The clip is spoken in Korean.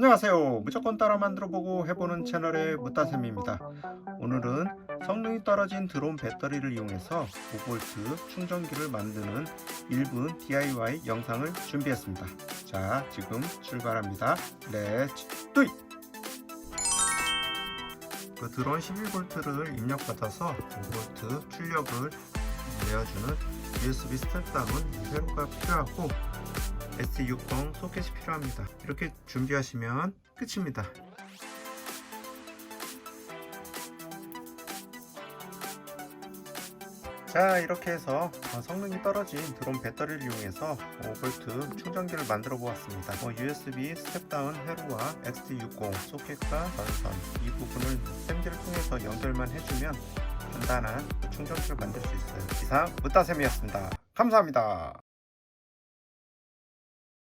안녕하세요. 무조건 따라 만들어보고 해보는 채널의 무따쌤입니다. 오늘은 성능이 떨어진 드론 배터리를 이용해서 5V 충전기를 만드는 1분 DIY 영상을 준비했습니다. 자, 지금 출발합니다. 렛츠 뚜이! 그 드론 11V를 입력받아서 5V 출력을 내어주는 USB 스텝다운 회로가 필요하고 ST60 소켓이 필요합니다. 이렇게 준비하시면 끝입니다. 자 이렇게 해서 어, 성능이 떨어진 드론 배터리를 이용해서 5V 충전기를 만들어 보았습니다. 어, USB 스텝다운 회로와 XT60 소켓과 전선 이 부분을 쌤들을 통해서 연결만 해주면 간단한 충전기를 만들 수 있어요. 이상 무따쌤이었습니다. 감사합니다.